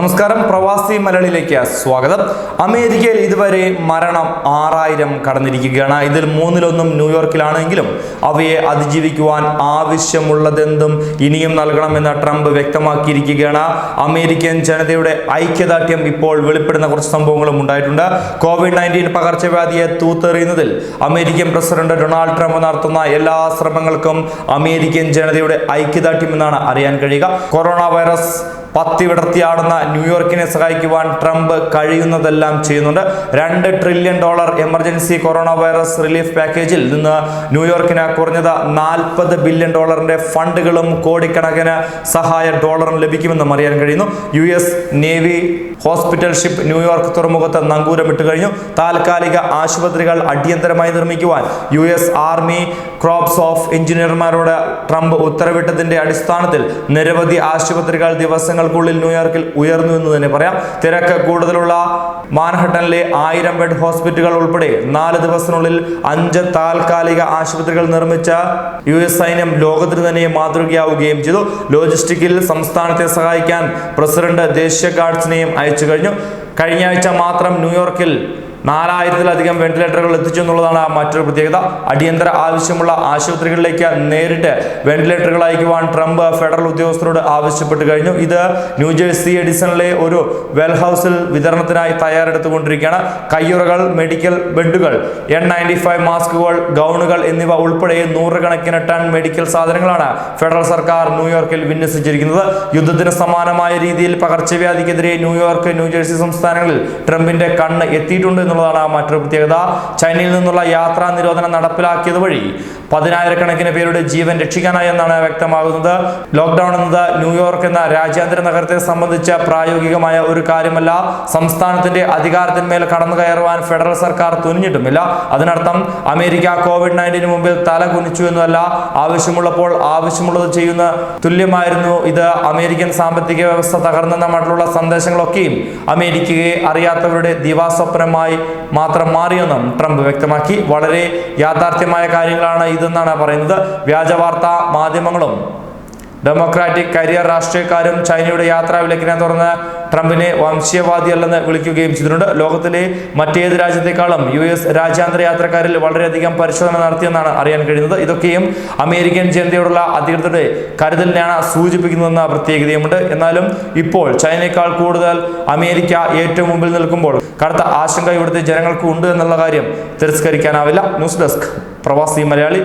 നമസ്കാരം. പ്രവാസി മലയാളിയിലേക്ക് സ്വാഗതം. അമേരിക്കയിൽ ഇതുവരെ മരണം ആറായിരം കടന്നിരിക്കുകയാണ്. ഇതിൽ മൂന്നിലൊന്നും ന്യൂയോർക്കിലാണെങ്കിലും അവയെ അതിജീവിക്കുവാൻ ആവശ്യമുള്ളതെന്തും ഇനിയും നൽകണമെന്ന് ട്രംപ് വ്യക്തമാക്കിയിരിക്കുകയാണ്. അമേരിക്കൻ ജനതയുടെ ഐക്യദാർഢ്യം ഇപ്പോൾ വെളിപ്പെടുന്ന കുറച്ച് സംഭവങ്ങളും ഉണ്ടായിട്ടുണ്ട്. കോവിഡ് നയന്റീൻ പകർച്ചവ്യാധിയെ തൂത്തെറിയുന്നതിൽ അമേരിക്കൻ പ്രസിഡന്റ് ഡൊണാൾഡ് ട്രംപ് നടത്തുന്ന എല്ലാ ശ്രമങ്ങൾക്കും അമേരിക്കൻ ജനതയുടെ ഐക്യദാർഢ്യം എന്നാണ് അറിയാൻ കഴിയുക. കൊറോണ വൈറസ് പത്തി വിടർത്തിയാടുന്ന ന്യൂയോർക്കിനെ സഹായിക്കുവാൻ ട്രംപ് കഴിയുന്നതെല്ലാം ചെയ്യുന്നുണ്ട്. രണ്ട് trillion dollar emergency corona virus relief പാക്കേജിൽ നിന്ന് ന്യൂയോർക്കിന് കുറഞ്ഞത് നാൽപ്പത് ബില്യൺ ഡോളറിന്റെ ഫണ്ടുകളും കോടിക്കണക്കിന് സഹായ ഡോളറും ലഭിക്കുമെന്നും അറിയാൻ കഴിയുന്നു. U S navy hospital ship New York തുറമുഖത്ത് നങ്കൂരമിട്ട് കഴിഞ്ഞു. താൽക്കാലിക ആശുപത്രികൾ അടിയന്തരമായി നിർമ്മിക്കുവാൻ U S army corps of എഞ്ചിനീയർമാരോട് Trump ഉത്തരവിട്ടതിന്റെ അടിസ്ഥാനത്തിൽ നിരവധി ആശുപത്രികൾ ദിവസങ്ങൾക്കുള്ളിൽ ന്യൂയോർക്കിൽ ഉയർന്നു എന്ന് തന്നെ പറയാം. തിരക്ക് കൂടുതലുള്ള മാൻഹട്ടനിലെ ആയിരം ബെഡ് ഹോസ്പിറ്റലുകൾ ഉൾപ്പെടെ നാല് ദിവസത്തിനുള്ളിൽ അഞ്ച് താൽക്കാലിക ആശുപത്രികൾ നിർമ്മിച്ച യു എസ് സൈന്യം ലോകത്തിന് തന്നെ മാതൃകയാവുകയും ചെയ്തു. ലോജിസ്റ്റിക്കിൽ സംസ്ഥാനത്തെ സഹായിക്കാൻ പ്രസിഡന്റ് ദേശീയ ഗാർഡ്സിനെയും അയച്ചു കഴിഞ്ഞു. കഴിഞ്ഞ ആഴ്ച മാത്രം ന്യൂയോർക്കിൽ നാലായിരത്തിലധികം വെന്റിലേറ്ററുകൾ എത്തിച്ചു എന്നുള്ളതാണ് മറ്റൊരു പ്രത്യേകത. അടിയന്തര ആവശ്യമുള്ള ആശുപത്രികളിലേക്ക് നേരിട്ട് വെന്റിലേറ്ററുകൾ അയക്കുവാൻ ട്രംപ് ഫെഡറൽ ഉദ്യോഗസ്ഥരോട് ആവശ്യപ്പെട്ടു കഴിഞ്ഞു. ഇത് ന്യൂജേഴ്സി എഡിസണിലെ ഒരു വെൽ ഹൗസിൽ വിതരണത്തിനായി തയ്യാറെടുത്തുകൊണ്ടിരിക്കുകയാണ്. കയ്യുറകൾ മെഡിക്കൽ ബെഡുകൾ എൻ നയന്റി ഫൈവ് മാസ്കുകൾ ഗൗണുകൾ എന്നിവ ഉൾപ്പെടെ നൂറുകണക്കിന് ടൺ മെഡിക്കൽ സാധനങ്ങളാണ് ഫെഡറൽ സർക്കാർ ന്യൂയോർക്കിൽ വിന്യസിച്ചിരിക്കുന്നത്. യുദ്ധത്തിന് സമാനമായ രീതിയിൽ പകർച്ചവ്യാധിക്കെതിരെ ന്യൂയോർക്ക് ന്യൂജേഴ്സി സംസ്ഥാനങ്ങളിൽ ട്രംപിന്റെ കണ്ണ് എത്തിയിട്ടുണ്ട് എന്നുള്ളതാണ് മറ്റൊരു പ്രത്യേകത. ചൈനയിൽ നിന്നുള്ള യാത്രാ നിരോധനം നടപ്പിലാക്കിയത് വഴി പതിനായിരക്കണക്കിന് പേരുടെ ജീവൻ രക്ഷിക്കാനായി എന്നാണ് വ്യക്തമാകുന്നത്. ലോക്ക്ഡൌൺ എന്നത് ന്യൂയോർക്ക് എന്ന രാജ്യാന്തര നഗരത്തെ സംബന്ധിച്ച പ്രായോഗികമായ ഒരു കാര്യമല്ല. സംസ്ഥാനത്തിന്റെ അധികാരത്തിന്മേൽ കടന്നു കയറുവാൻ ഫെഡറൽ സർക്കാർ തുനിഞ്ഞിട്ടുമില്ല. അതിനർത്ഥം അമേരിക്ക കോവിഡ് നയന്റീന് മുമ്പിൽ തല കുനിച്ചു എന്നല്ല. ആവശ്യമുള്ളപ്പോൾ ആവശ്യമുള്ളത് ചെയ്യുന്ന തുല്യമായിരുന്നു ഇത്. അമേരിക്കൻ സാമ്പത്തിക വ്യവസ്ഥ തകർന്നെന്ന മറ്റുള്ള സന്ദേശങ്ങളൊക്കെയും അമേരിക്കയെ അറിയാത്തവരുടെ ദിവാസ്വപ്നമായി മാത്രം മാറിയെന്നും ട്രംപ് വ്യക്തമാക്കി. വളരെ യാഥാർത്ഥ്യമായ കാര്യങ്ങളാണ് ഇതെന്നാണ് പറയുന്നത്. വ്യാജ വാർത്താ മാധ്യമങ്ങളും. ഡെമോക്രാറ്റിക് കരിയർ രാഷ്ട്രീയക്കാരും ചൈനയുടെ യാത്രാ വിലക്കിനെ തുടർന്ന് ട്രംപിനെ വംശീയവാദിയല്ലെന്ന് വിളിക്കുകയും ചെയ്തിട്ടുണ്ട്. ലോകത്തിലെ മറ്റേത് രാജ്യത്തെക്കാളും യു എസ് രാജ്യാന്തര യാത്രക്കാരിൽ വളരെയധികം പരിശോധന നടത്തിയെന്നാണ് അറിയാൻ കഴിയുന്നത്. ഇതൊക്കെയും അമേരിക്കൻ ജനതയോടുള്ള അധികൃതരുടെ കരുതലിനെയാണ് സൂചിപ്പിക്കുന്നതെന്ന പ്രത്യേകതയുമുണ്ട്. എന്നാലും ഇപ്പോൾ ചൈനയേക്കാൾ കൂടുതൽ അമേരിക്ക ഏറ്റവും മുമ്പിൽ നിൽക്കുമ്പോൾ കടുത്ത ആശങ്ക ഇവിടുത്തെ ജനങ്ങൾക്ക് ഉണ്ട് എന്നുള്ള കാര്യം തിരസ്കരിക്കാനാവില്ല. ന്യൂസ് ഡെസ്ക് പ്രവാസി മലയാളി.